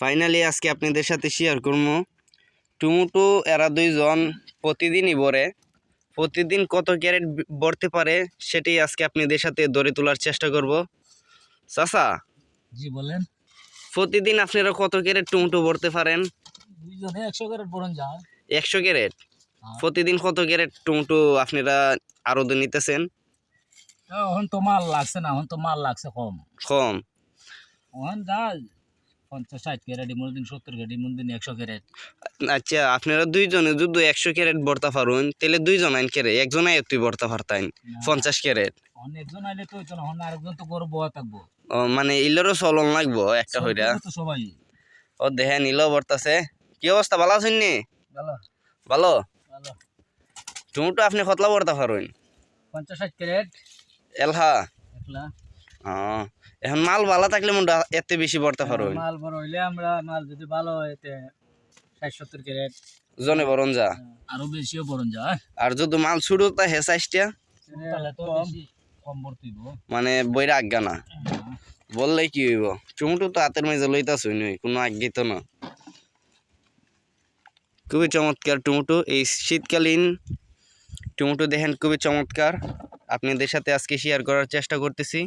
Finally আজকে আপনাদের সাথে শেয়ার করব। টুমুটু এরা দুইজন প্রতিদিনই ভরে প্রতিদিন কত ক্যারেট ভরতে পারে সেটাই আজকে আপনাদের সাথে ধরে তোলার চেষ্টা করব। চাচা জি বলেন। প্রতিদিন আপনারা কত ক্যারেট টুমুটু ভরতে পারেন? একশো ক্যারেট যায়। একশো ক্যারেট? হ্যাঁ। প্রতিদিন কত ক্যারেট টুমুটু আপনারা আরও নিতেছেন? এখন তো মাল লাগছে না এখন তো মাল লাগছে কম। কম। যা পঞ্চাশ ষাট ক্যারেট এমন দিন সত্তর ক্যারেট এমন দিন একশো ক্যারেট। আচ্ছা আপনারা দুইজনে যদি একশো ক্যারেট ভরতে পারুন তাহলে দুইজন আইন ক্যারেট একজন আই তুই ভরতে পারতেন পঞ্চাশ ক্যারেট। একজন আইলে তো হইতো না আরেকজন তো গরু বয়া থাকব। ও মানে ইলেরও চলন লাগবো একটা হইরা। সবাই। ও দেহে নিল বর্তাছে কি অবস্থা ভালো আছেন নি? ভালো। ভালো? টুমুটো আপনি কতলা বর্তা পারুন পঞ্চাশ ষাট ক্যারেট। এলহা। একলা। ও এখন মাল ভালো থাকলে মনটা এত বেশি ভরতে পারুন মাল বড় হইলে আমরা মাল যদি ভালো হয় এতে ষাট সত্তর ক্যারেট। জনে বরণ যা। আরও বেশিও পড়ন যায় আর যদি মাল ছুড়ো তা হে সাইজটা তাহলে তো বেশি কম ভর্তিব মানে বইরা আজ্ঞা না। বললে কি হইব? টুমুটো তো হাতের মাঝে লইতা শুনি কোনো আজ্ঞি তো না। খুবই চমৎকার টুমুটো এই শীতকালীন টুমুটো দেখেন খুবই চমৎকার। আপনাদের সাথে আজকে শেয়ার করার চেষ্টা করতেছি।